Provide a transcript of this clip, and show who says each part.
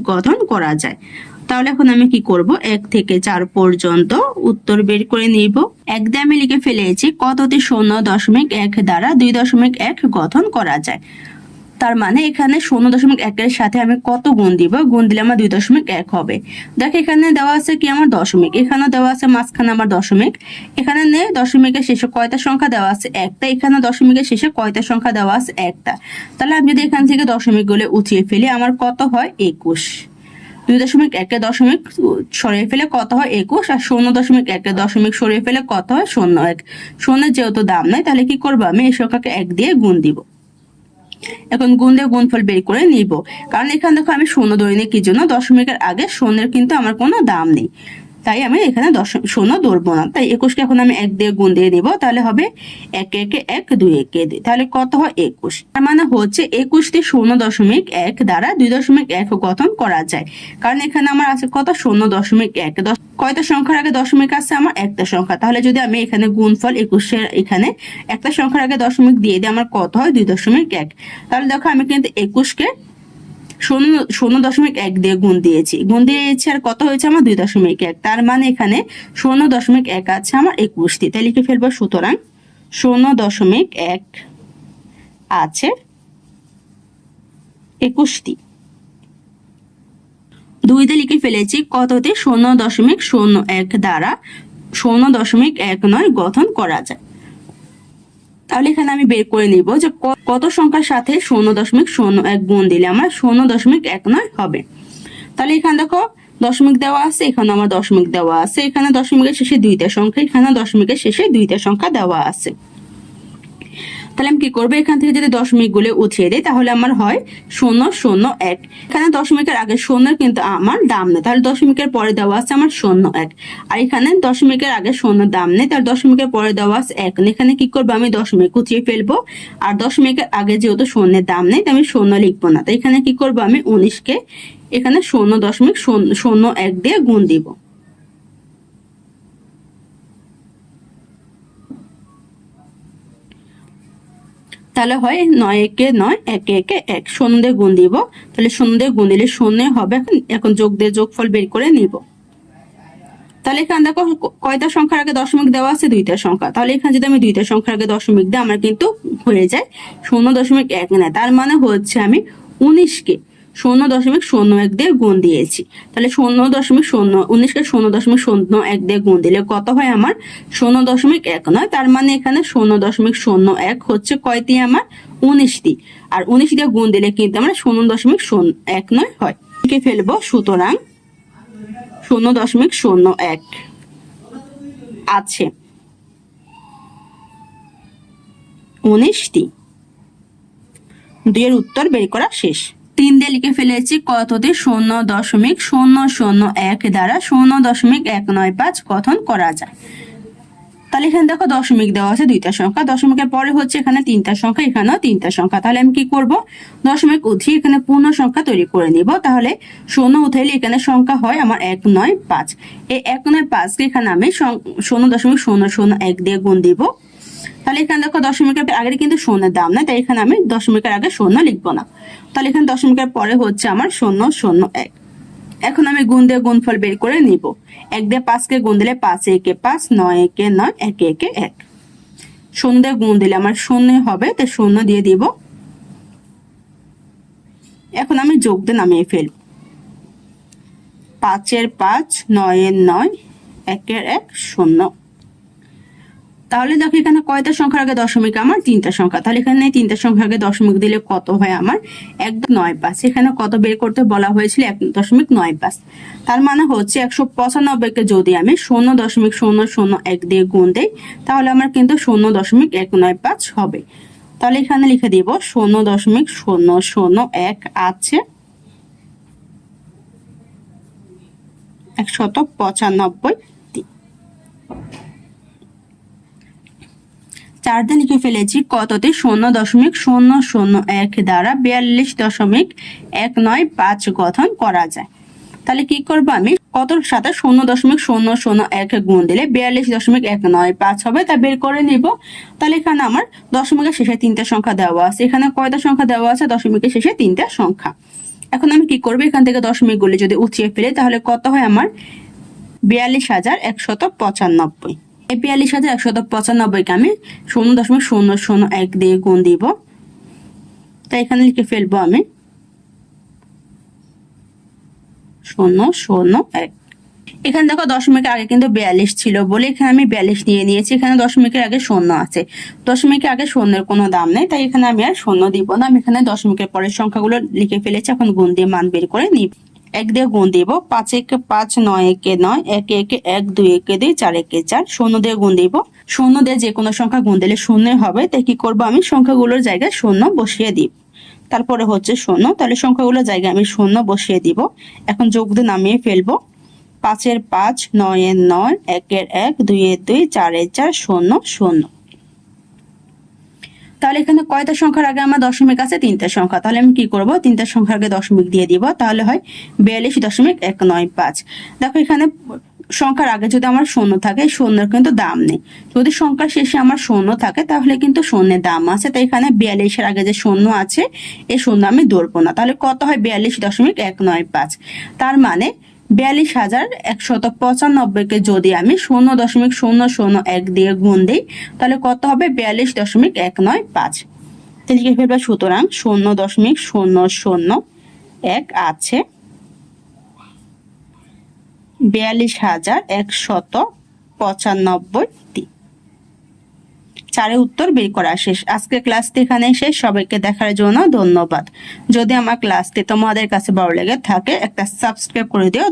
Speaker 1: গঠন করা যায়। তাহলে এখন আমি কি করব? এক থেকে চার পর্যন্ত উত্তর বের করে নিব। একদে আমি লিখে ফেলেছি, কততে শূন্য দশমিক এক দ্বারা দুই দশমিক এক গঠন করা যায়। তার মানে এখানে শূন্য দশমিক একের সাথে আমি কত গুণ দিব? গুণ দিলে আমার দুই দশমিক এক হবে। দেখ, এখানে দেওয়া আছে কি আমার দশমিক? এখানে দেওয়া আছে মাঝখানে আমার দশমিক। এখানে নে, দশমিকের শেষে কয়টা সংখ্যা দেওয়া আছে? একটা। এখানে দশমিকের শেষে কয়টা সংখ্যা দেওয়া আছে? একটা। তাহলে আমি যদি এখান থেকে দশমিকগুলো উঠিয়ে ফেলি, আমার কত হয়? একুশ। দুই দশমিক একে দশমিক সরিয়ে ফেলে কত হয়? একুশ। আর শূন্য দশমিক একে দশমিক সরিয়ে ফেলে কত হয়? শূন্য এক। শূন্যের যেহেতু দাম নাই, তাহলে কি করব আমি? এই সংখ্যাকে এক দিয়ে গুণ দিব। এখন গুণ দিয়ে গুণফল বের করে নিব। কারণ এখানে দেখো আমি শূন্য দৈনিক কি জন্য? দশমিকের আগে শূন্যের কিন্তু আমার কোনো দাম নেই। তাই আমি এখানে দশ, শূন্য ধরবো না। তাই একুশকে এখন আমি এক দিয়ে গুণ দিয়ে দিব, তাহলে হবে এক, একে, এক, দুই একে, দুই। তাহলে কত হয়? একুশ। তার মানে হচ্ছে একুশটি শূন্য দশমিক এক দ্বারা দুই দশমিক এক গঠন করা যায়। কারণ এখানে আমার আছে কত? শূন্য দশমিক এক। দশ কয়টা সংখ্যার আগে দশমিক আছে? আমার একটা সংখ্যা। তাহলে যদি আমি এখানে গুণফল একুশের এখানে একটা সংখ্যার আগে দশমিক দিয়ে দিই, আমার কত হয়? দুই দশমিক এক। তাহলে দেখো, আমি কিন্তু একুশকে শূন্য শূন্য দশমিক এক দিয়ে গুণ দিয়েছি। গুণ দিয়েছি আর কত হয়েছে? আমার দুই দশমিক এক। তার মানে এখানে শূন্য দশমিক এক আছে আমার একুশটি। তাই লিখে ফেলব, সুতরাং শূন্য দশমিক এক আছে একুশটি। দুইতে লিখে ফেলেছি কততে? শূন্য দশমিক শূন্য এক দ্বারা শূন্য দশমিক এক নয় গঠন করা যায়। তাহলে এখানে আমি বের করে নিব যে কত সংখ্যার সাথে শূন্য দশমিক শূন্য এক গুণ দিলে আমার শূন্য দশমিক এক নয় হবে। তাহলে এখানে দেখো দশমিক দেওয়া আছে, এখানে আমার দশমিক দেওয়া আছে, এখানে দশমিকের শেষে দুইটা সংখ্যা, এখানে দশমিকের শেষে দুইটা সংখ্যা দেওয়া আছে। তাহলে আমি কি করব? এখান থেকে যদি দশমিকগুলো উঠিয়ে দিই, তাহলে আমার হয় শূন্য শূন্য, এক। এখানে দশমিকের আগে শূন্যের কিন্তু আমার দাম নেই। তাহলে দশমিকের পরে দেওয়া আছে আমার শূন্য, এক। আর এখানে দশমিকের আগে শূন্য দাম নেই, তাহলে দশমিকের পরে দেওয়া আছে এক। এখানে কি করব আমি? দশমিক উঠিয়ে ফেলব। আর দশমিকের আগে যেহেতু শূন্যের দাম নেই আমি শূন্য লিখব না। তো এখানে কি করব আমি? উনিশকে এখানে শূন্য দশমিক শূন্য শূন্য, এক দিয়ে গুণ দিব। তাহলে হয় নয় একে নয়, একে একে এক। সন্ধে গুণ দিব। তাহলে সন্ধে গুণ দিলে শূন্য হবে। এখন যোগ দিয়ে যোগফল বের করে নিব। তাহলে এখানে দেখো কয়টা সংখ্যার আগে দশমিক দেওয়া আছে? দুইটা সংখ্যা। তাহলে এখানে যদি আমি দুইটা সংখ্যার আগে দশমিক দিই, আমার কিন্তু হয়ে যায় শূন্য দশমিক এক। নেয় তার মানে হচ্ছে আমি উনিশকে শূন্য দশমিক শূন্য এক দিয়ে গুণ দিয়েছি। তাহলে শূন্য দশমিক শূন্য, উনিশকে শূন্য দশমিক শূন্য এক দিয়ে গুণ দিলে কত হয় আমার? শূন্য দশমিক এক নয়, তার মানে এখানে শূন্য দশমিক শূন্য এক হচ্ছে কয়টি আমার? উনিশটি। আর উনিশ দিয়ে গুণ দিলে কিন্তু আমার শূন্য দশমিক শূন্য এক নয় হয়। লিখে ফেলব, সুতরাং শূন্য দশমিক শূন্য এক আছে। উনিশটি। দুইয়ের উত্তর বের করা শেষ। তিন দিয়ে লিখে ফেলেছি, কততে? শূন্য দশমিক, শূন্য শূন্য এক দ্বারা শূন্য দশমিক এক নয় পাঁচ গঠন করা যায়। তাহলে এখানে দেখো দশমিক দেওয়া আছে দুইটা সংখ্যা। দশমিকের পরে হচ্ছে এখানে তিনটা সংখ্যা, এখানেও তিনটা সংখ্যা। তাহলে আমি কি করব? দশমিক উঠিয়ে এখানে পূর্ণ সংখ্যা তৈরি করে নিব। তাহলে শূন্য উঠাইলে এখানে সংখ্যা হয় আমার এক নয় পাঁচ। এই এক নয় পাঁচকে এখানে আমি শূন্য দশমিক শূন্য শূন্য এক দিয়ে গুণ দিব। তাহলে এখানে দেখো দশমিকের আগে কিন্তু শূন্যের দাম না, তাই এখানে আমি দশমিকের আগে শূন্য লিখব না। তাহলে এখানে দশমিকের পরে হচ্ছে আমার শূন্য শূন্য এক। এখন আমি গুণ দিয়ে গুণফল বের করে নিব। এক দিয়ে পাঁচকে গুণ দিলে পাঁচ একে পাঁচ, নয় একে নয়, একে একে এক। শূন্য দিয়ে গুণ দিলে আমার শূন্য হবে, তাই শূন্য দিয়ে দিব। এখন আমি যোগ দিয়ে নামিয়ে ফেলব। পাঁচের পাঁচ, নয়ের নয়, একের এক, শূন্য। তাহলে দেখো এখানে কয়টা সংখ্যার আগে দশমিক? আমার তিনটা সংখ্যা। তাহলে এখানে তিনটা সংখ্যার আগে দশমিক দিলে কত হয় আমার? এক নয় পাঁচ। এখানে কত বের করতে বলা হয়েছিল? এক দশমিক নয় পাঁচ। তার মানে হচ্ছে একশো পঁচানব্বইকে যদি আমি শূন্য দশমিক শূন্য শূন্য এক দিয়ে গুণ দেই, তাহলে আমার কিন্তু শূন্য দশমিক এক নয় পাঁচ হবে। তাহলে এখানে লিখে দিব, শূন্য দশমিক শূন্য শূন্য এক আছে একশত পঁচানব্বই চার দিয়ে লিখে ফেলেছি, কততে? শূন্য দশমিক শূন্য শূন্য এক দ্বারা বিয়াল্লিশ দশমিক এক নয় পাঁচ গঠন করা যায়। তাহলে কি করব আমি? কতর সাথে শূন্য দশমিক শূন্য শূন্য এক গুণ দিলে বিয়াল্লিশ দশমিক এক নয় পাঁচ হবে, তা বের করে নিব। তাহলে এখানে আমার দশমিকের শেষে তিনটা সংখ্যা দেওয়া আছে। এখানে কয়টা সংখ্যা দেওয়া আছে? দশমিকের শেষে তিনটা সংখ্যা। এখন আমি কি করব? এখান থেকে দশমিক গুলি যদি উঠিয়ে ফেলি, তাহলে কত হয় আমার? বিয়াল্লিশ হাজার একশত পঁচানব্বই। বিয়াল্লিশ হাজার একশত পঁচানব্বইকে আমি শূন্য দশমিক শূন্য শূন্য এক দিয়ে গুণ দিব। তাই এখানে লিখে ফেলব আমি। শূন্য শূন্য এক। এখানে দেখো দশমিকের আগে কিন্তু বিয়াল্লিশ ছিল বলে এখানে আমি বিয়াল্লিশ নিয়ে নিয়েছি। এখানে দশমিকের আগে শূন্য আছে। দশমিকের আগে শূন্যের কোনো দাম নেই, তাই এখানে আমি আর শূন্য দিব না। আমি এখানে দশমিকের পরের সংখ্যাগুলো লিখে ফেলেছি, এখন গুণ দিয়ে মান বের করে নিব। এক দিয়ে গুণ দিব, পাঁচ একে, পাঁচ নয় একে নয়, একে একে এক, দুই একে দুই, চার একে চার, শূন্য দিয়ে গুণ দিব। শূন্য দিয়ে যে কোনো সংখ্যা গুণ দিলে শূন্য হবে, তাই কি করব আমি? সংখ্যাগুলোর জায়গায় শূন্য বসিয়ে দিব। তারপরে হচ্ছে শূন্য, তাহলে সংখ্যাগুলোর জায়গায় আমি শূন্য বসিয়ে দিব। এখন যোগ দিয়ে নামিয়ে ফেলব। পাঁচের পাঁচ, নয়ের নয়, একের এক, দুইয়ের দুই, চারের চার, শূন্য শূন্য। তাহলে এখানে কয়টা সংখ্যার আগে আমার দশমিক আছে? তিনটা সংখ্যা। তাহলে আমি কি করব? তিনটা সংখ্যার আগে দশমিক দিয়ে দিব। তাহলে হয় বিয়াল্লিশ দশমিক এক নয় পাঁচ। দেখো এখানে সংখ্যার আগে যদি আমার শূন্য থাকে শূন্যের কিন্তু দাম নেই। যদি সংখ্যার শেষে আমার শূন্য থাকে, তাহলে কিন্তু শূন্যের দাম আছে। তাই এখানে বিয়াল্লিশের আগে যে শূন্য আছে, এই শূন্য আমি ধরবো না। তাহলে কত হয়? বিয়াল্লিশ দশমিক এক নয় পাঁচ। তার মানে বিয়াল্লিশ হাজার একশত পঁচানব্বইকে যদি আমি শূন্য দশমিক শূন্য শূন্য এক দিয়ে গুণ দিই, তাহলে কত হবে? বিয়াল্লিশ দশমিক এক নয় পাঁচ। লিখে ফেলবে সুতরাং শূন্য দশমিক শূন্য শূন্য এক আছে। বিয়াল্লিশ হাজার একশত পঁচানব্বই পঁচানব্বইটি। চারের উত্তর বের করা শেষ। আজকে ক্লাসটি এখানে শেষ। সবাইকে দেখার জন্য ধন্যবাদ। যদি আমার ক্লাসটি তোমাদের কাছে ভালো লেগে থাকে, একটা সাবস্ক্রাইব করে দিও।